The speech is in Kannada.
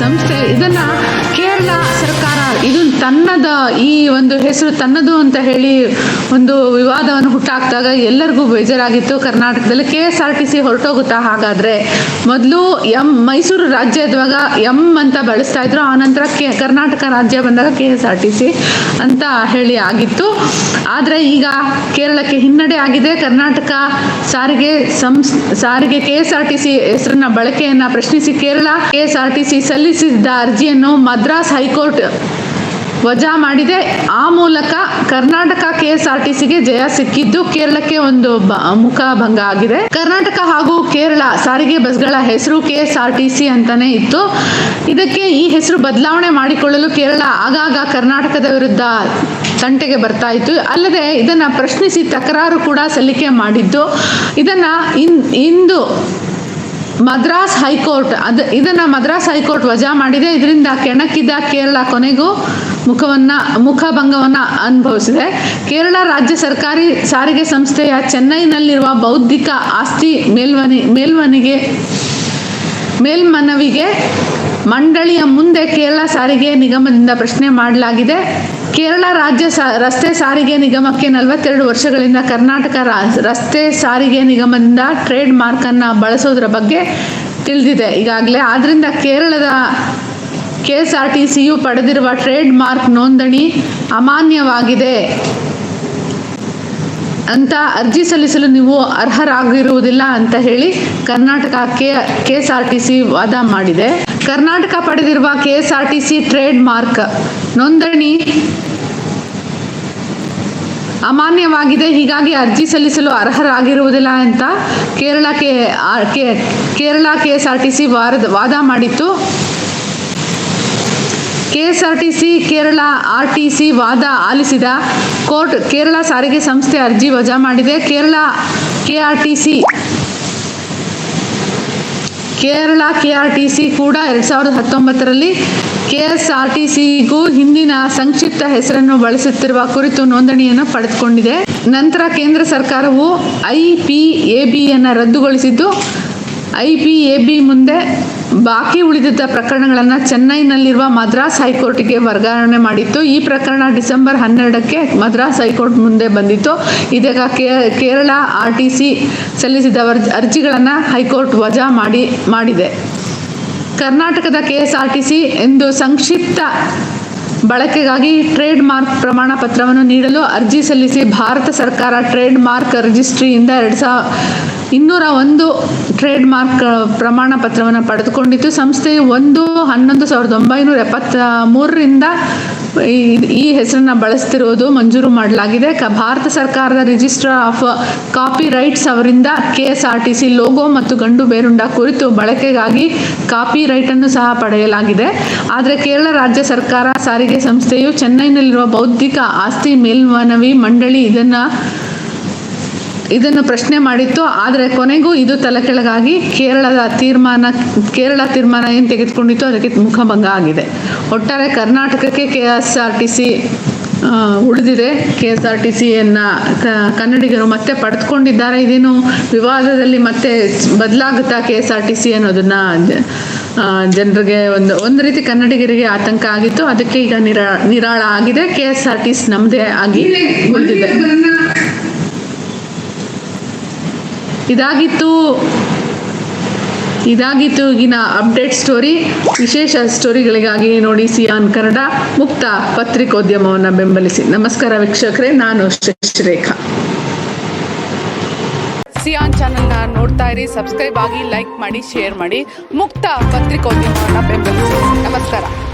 ಸಂಸ್ಥೆ ಇದನ್ನ ಕೇರಳ ಸರ್ಕಾರ, ಇದು ತನ್ನದ ಈ ಒಂದು ಹೆಸರು ತನ್ನದು ಅಂತ ಹೇಳಿ ಒಂದು ವಿವಾದವನ್ನು ಹುಟ್ಟಾಕ್ದಾಗ ಎಲ್ಲರಿಗೂ ಬೇಜಾರಾಗಿತ್ತು. ಕರ್ನಾಟಕದಲ್ಲಿ K S R T C ಹೊರಟೋಗುತ್ತಾ ಹಾಗಾದ್ರೆ ಮೊದಲು ಎಂ ಮೈಸೂರು ರಾಜ್ಯ ಇದ್ದಾಗ ಎಂ ಅಂತ ಬಳಸ್ತಾ ಇದ್ರು ಆನಂತರ ಕೆ ಕರ್ನಾಟಕ ರಾಜ್ಯ ಬಂದಾಗ K S R T C ಅಂತ ಹೇಳಿ ಆಗಿತ್ತು. ಆದರೆ ಈಗ ಕೇರಳಕ್ಕೆ ಹಿನ್ನಡೆ ಆಗಿದೆ. ಕರ್ನಾಟಕ ಸಾರಿಗೆ ಸಂಸ್, ಸಾರಿಗೆ K S R T C ಹೆಸರನ್ನ ಬಳಕೆಯನ್ನ ಪ್ರಶ್ನಿಸಿ Kerala K S R T C ಸಲ್ಲಿಸಿದ್ದ ಅರ್ಜಿಯನ್ನು ಮದ್ರಾಸ್ ಹೈಕೋರ್ಟ್ ವಜಾ ಮಾಡಿದೆ. ಆ ಮೂಲಕ ಕರ್ನಾಟಕ ಕೆಎಸ್ಆರ್ಟಿಸಿಗೆ ಜಯ ಸಿಕ್ಕಿದ್ದು ಕೇರಳಕ್ಕೆ ಒಂದು ಮುಖಭಂಗ ಆಗಿದೆ. ಕರ್ನಾಟಕ ಹಾಗೂ ಕೇರಳ ಸಾರಿಗೆ ಬಸ್ಗಳ ಹೆಸರು ಕೆಎಸ್ಆರ್ಟಿಸಿ ಅಂತಾನೆ ಇತ್ತು. ಇದಕ್ಕೆ ಈ ಹೆಸರು ಬದಲಾವಣೆ ಮಾಡಿಕೊಳ್ಳಲು ಕೇರಳ ಆಗಾಗ ಕರ್ನಾಟಕದ ವಿರುದ್ಧ ತಂಟೆಗೆ ಬರ್ತಾ ಇತ್ತು. ಅಲ್ಲದೆ ಇದನ್ನ ಪ್ರಶ್ನಿಸಿ ತಕರಾರು ಕೂಡ ಸಲ್ಲಿಕೆ ಮಾಡಿದ್ದು. ಇದನ್ನ ಇಂದು ಮದ್ರಾಸ್ ಹೈಕೋರ್ಟ್, ಅದ ಇದನ್ನ ಮದ್ರಾಸ್ ಹೈಕೋರ್ಟ್ ವಜಾ ಮಾಡಿದೆ. ಇದರಿಂದ ಕೆಣಕಿದ ಕೇರಳ ಕೊನೆಗೂ ಮುಖವನ್ನ ಮುಖಭಂಗವನ್ನ ಅನುಭವಿಸಿದೆ. ಕೇರಳ ರಾಜ್ಯ ಸರ್ಕಾರಿ ಸಾರಿಗೆ ಸಂಸ್ಥೆಯ ಚೆನ್ನೈನಲ್ಲಿರುವ ಬೌದ್ಧಿಕ ಆಸ್ತಿ ಮೇಲ್ವನಿ, ಮೇಲ್ವನಿಗೆ, ಮೇಲ್ಮನವಿಗೆ ಮಂಡಳಿಯ ಮುಂದೆ ಕೇರಳ ಸಾರಿಗೆ ನಿಗಮದಿಂದ ಪ್ರಶ್ನೆ ಮಾಡಲಾಗಿದೆ. ಕೇರಳ ರಾಜ್ಯ ರಸ್ತೆ ಸಾರಿಗೆ ನಿಗಮಕ್ಕೆ ನಲವತ್ತೆರಡು ವರ್ಷಗಳಿಂದ ಕರ್ನಾಟಕ ರಸ್ತೆ ಸಾರಿಗೆ ನಿಗಮದಿಂದ ಟ್ರೇಡ್ ಮಾರ್ಕನ್ನು ಬಳಸೋದ್ರ ಬಗ್ಗೆ ತಿಳಿದಿದೆ. ಈಗಾಗಲೇ ಆದ್ದರಿಂದ ಕೇರಳದ ಕೆ ಎಸ್ ಆರ್ ಟಿ ಸಿಯು ಪಡೆದಿರುವ ಟ್ರೇಡ್ ಮಾರ್ಕ್ ನೋಂದಣಿ ಅಮಾನ್ಯವಾಗಿದೆ ಅಂತ ಅರ್ಜಿ ಸಲ್ಲಿಸಲು ನೀವು ಅರ್ಹರಾಗಿರುವುದಿಲ್ಲ ಅಂತ ಹೇಳಿ Karnataka K K S R T C ವಾದ ಮಾಡಿದೆ. ಕರ್ನಾಟಕ ಪಡೆದಿರುವ K S R T C trade mark ನೋಂದಣಿ ಅಮಾನ್ಯವಾಗಿದೆ ಹೀಗಾಗಿ ಅರ್ಜಿ ಸಲ್ಲಿಸಲು ಅರ್ಹರಾಗಿರುವುದಿಲ್ಲ ಅಂತ Kerala K Kerala K S R T C ವಾರದ, ವಾದ ಮಾಡಿತ್ತು. ಕೆಎಸ್ಆರ್ಟಿಸಿ, ಕೇರಳ ಆರ್ಟಿಸಿ ವಾದ ಆಲಿಸಿದ ಕೋರ್ಟ್ ಕೇರಳ ಸಾರಿಗೆ ಸಂಸ್ಥೆ ಅರ್ಜಿ ವಜಾ ಮಾಡಿದೆ. ಕೇರಳ ಕೆಆರ್ಟಿಸಿ ಕೇರಳ ಕೆಆರ್ಟಿಸಿ ಕೂಡ ಎರಡು ಸಾವಿರದ ಹತ್ತೊಂಬತ್ತರಲ್ಲಿ ಕೆಎಸ್ಆರ್ಟಿಸಿಗೂ ಹಿಂದಿನ ಸಂಕ್ಷಿಪ್ತ ಹೆಸರನ್ನು ಬಳಸುತ್ತಿರುವ ಕುರಿತು ನೋಂದಣಿಯನ್ನು ಪಡೆದುಕೊಂಡಿದೆ. ನಂತರ ಕೇಂದ್ರ ಸರ್ಕಾರವು ಐ ಪಿ ಎ ಬಿಯನ್ನು ರದ್ದುಗೊಳಿಸಿದ್ದು ಐ ಪಿ ಎ ಬಿ ಮುಂದೆ ಬಾಕಿ ಉಳಿದಿದ್ದ ಪ್ರಕರಣಗಳನ್ನು ಚೆನ್ನೈನಲ್ಲಿರುವ ಮದ್ರಾಸ್ ಹೈಕೋರ್ಟ್ಗೆ ವರ್ಗಾವಣೆ ಮಾಡಿತ್ತು. ಈ ಪ್ರಕರಣ ಡಿಸೆಂಬರ್ ಹನ್ನೆರಡಕ್ಕೆ ಮದ್ರಾಸ್ ಹೈಕೋರ್ಟ್ ಮುಂದೆ ಬಂದಿತ್ತು. ಇದೀಗ ಕೇರಳ ಆರ್ ಟಿ ಸಿ ಸಲ್ಲಿಸಿದ ಅರ್ಜಿಗಳನ್ನು ಹೈಕೋರ್ಟ್ ವಜಾ ಮಾಡಿ, ಮಾಡಿದೆ. ಕರ್ನಾಟಕದ K S R T C ಎಂದು ಸಂಕ್ಷಿಪ್ತ ಬಳಕೆಗಾಗಿ ಟ್ರೇಡ್ ಮಾರ್ಕ್ ಪ್ರಮಾಣ ಪತ್ರವನ್ನು ನೀಡಲು ಅರ್ಜಿ ಸಲ್ಲಿಸಿ ಭಾರತ ಸರ್ಕಾರ ಟ್ರೇಡ್ ಮಾರ್ಕ್ ರಿಜಿಸ್ಟ್ರಿಯಿಂದ ಎರಡು ಸಾವಿರ ಇನ್ನೂರ ಒಂದು ಟ್ರೇಡ್ ಮಾರ್ಕ್ ಪ್ರಮಾಣ ಪತ್ರವನ್ನು ಪಡೆದುಕೊಂಡಿತ್ತು. ಸಂಸ್ಥೆಯು ಒಂದು ಹನ್ನೊಂದು ಸಾವಿರದ ಒಂಬೈನೂರ ಎಪ್ಪತ್ತ ಮೂರರಿಂದ ಈ ಹೆಸರನ್ನ ಬಳಸ್ತಿರೋದು ಮಂಜೂರು ಮಾಡಲಾಗಿದೆ. ಭಾರತ ಸರ್ಕಾರದ ರಿಜಿಸ್ಟ್ರಾರ್ ಆಫ್ ಕಾಪಿ ರೈಟ್ಸ್ ಅವರಿಂದ ಕೆಎಸ್ಆರ್ಟಿಸಿ ಲೋಗೋ ಮತ್ತು ಗಂಡು ಬೇರುಂಡ ಕುರಿತು ಬಳಕೆಗಾಗಿ ಕಾಪಿ ಅನ್ನು ಸಹ ಪಡೆಯಲಾಗಿದೆ. ಆದರೆ ಕೇರಳ ರಾಜ್ಯ ಸರ್ಕಾರ ಸಾರಿಗೆ ಸಂಸ್ಥೆಯು ಚೆನ್ನೈನಲ್ಲಿರುವ ಬೌದ್ಧಿಕ ಆಸ್ತಿ ಮೇಲ್ಮನವಿ ಮಂಡಳಿ ಇದನ್ನು ಇದನ್ನು ಪ್ರಶ್ನೆ ಮಾಡಿತ್ತು. ಆದರೆ ಕೊನೆಗೂ ಇದು ತಲೆಕೆಳಗಾಗಿ ಕೇರಳದ ತೀರ್ಮಾನ, ಕೇರಳ ತೀರ್ಮಾನ ಏನು ತೆಗೆದುಕೊಂಡಿತ್ತು? ಅದಕ್ಕೆ ಮುಖಭಂಗ ಆಗಿದೆ. ಒಟ್ಟಾರೆ ಕರ್ನಾಟಕಕ್ಕೆ K S R T C ಉಳಿದಿದೆ. ಕೆ ಎಸ್ ಆರ್ ಟಿ ಸಿಯನ್ನು ಕನ್ನಡಿಗರು ಮತ್ತೆ ಪಡೆದುಕೊಂಡಿದ್ದಾರೆ. ಇದೇನು ವಿವಾದದಲ್ಲಿ ಮತ್ತೆ ಬದಲಾಗುತ್ತಾ K S R T C ಅನ್ನೋದನ್ನು ಜನರಿಗೆ ಒಂದು ಒಂದು ರೀತಿ ಕನ್ನಡಿಗರಿಗೆ ಆತಂಕ ಆಗಿತ್ತು. ಅದಕ್ಕೆ ಈಗ ನಿರಾ, ನಿರಾಳ ಆಗಿದೆ. K S R T C ನಮ್ಮದೇ ಆಗಿ ಉಳಿದಿದೆ. ಇದಾಗಿತ್ತು ಇದಾಗಿತ್ತು ಈಗಿನ ಅಪ್ಡೇಟ್ ಸ್ಟೋರಿ ವಿಶೇಷ ಸ್ಟೋರಿಗಳಿಗಾಗಿ ನೋಡಿ ಸಿಯಾನ್ ಕನ್ನಡ ಮುಕ್ತ ಪತ್ರಿಕೋದ್ಯಮವನ್ನು ಬೆಂಬಲಿಸಿ. ನಮಸ್ಕಾರ ವೀಕ್ಷಕರೇ, ನಾನು ಶಶಿರೇಖಾ. ಸಿಯಾನ್ ಚಾನೆಲ್ನ ನೋಡ್ತಾ ಇರಿ ಸಬ್ಸ್ಕ್ರೈಬ್ ಆಗಿ ಲೈಕ್ ಮಾಡಿ ಶೇರ್ ಮಾಡಿ, ಮುಕ್ತ ಪತ್ರಿಕೋದ್ಯಮವನ್ನು ಬೆಂಬಲಿಸಿ. ನಮಸ್ಕಾರ.